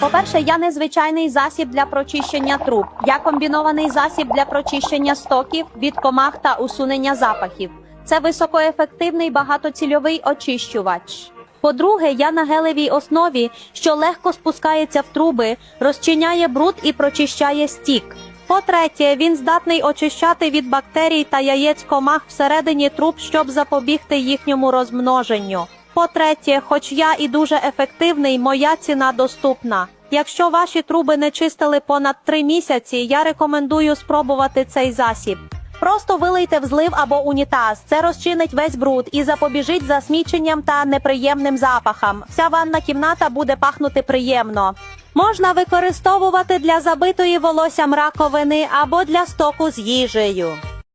По-перше, я незвичайний засіб для прочищення труб. Я комбінований засіб для прочищення стоків від комах та усунення запахів. Це високоефективний багатоцільовий очищувач. По-друге, я на гелевій основі, що легко спускається в труби, розчиняє бруд і прочищає стік. По-третє, він здатний очищати від бактерій та яєць комах всередині труб, щоб запобігти їхньому розмноженню. По-третє, хоч я і дуже ефективний, моя ціна доступна. Якщо ваші труби не чистили понад три місяці, я рекомендую спробувати цей засіб. Просто вилийте в злив або унітаз. Це розчинить весь бруд і запобіжить засміченням та неприємним запахам. Вся ванна кімната буде пахнути приємно. Можна використовувати для забитої волоссям раковини або для стоку з їжею.